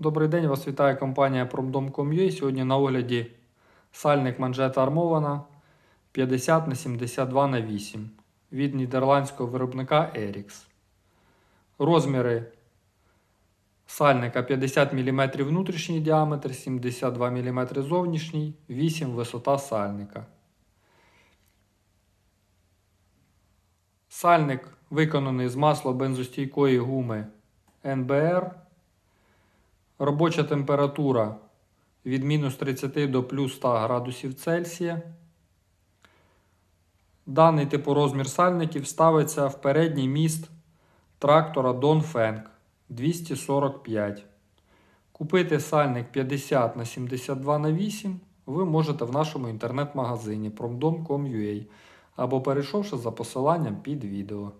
Добрий день, вас вітає компанія Promdom.com.ua. Сьогодні на огляді сальник манжета армована 50 на 72 на 8 від нідерландського виробника Erix. Розміри сальника 50 мм внутрішній діаметр, 72 мм зовнішній, 8 висота сальника. Сальник виконаний з масло-бензостійкої гуми NBR. Робоча температура від мінус 30 до плюс 100 градусів Цельсія. Даний типорозмір сальників ставиться в передній міст трактора Dongfeng 245. Купити сальник 50 на 72 на 8 ви можете в нашому інтернет-магазині promdom.com.ua або перейшовши за посиланням під відео.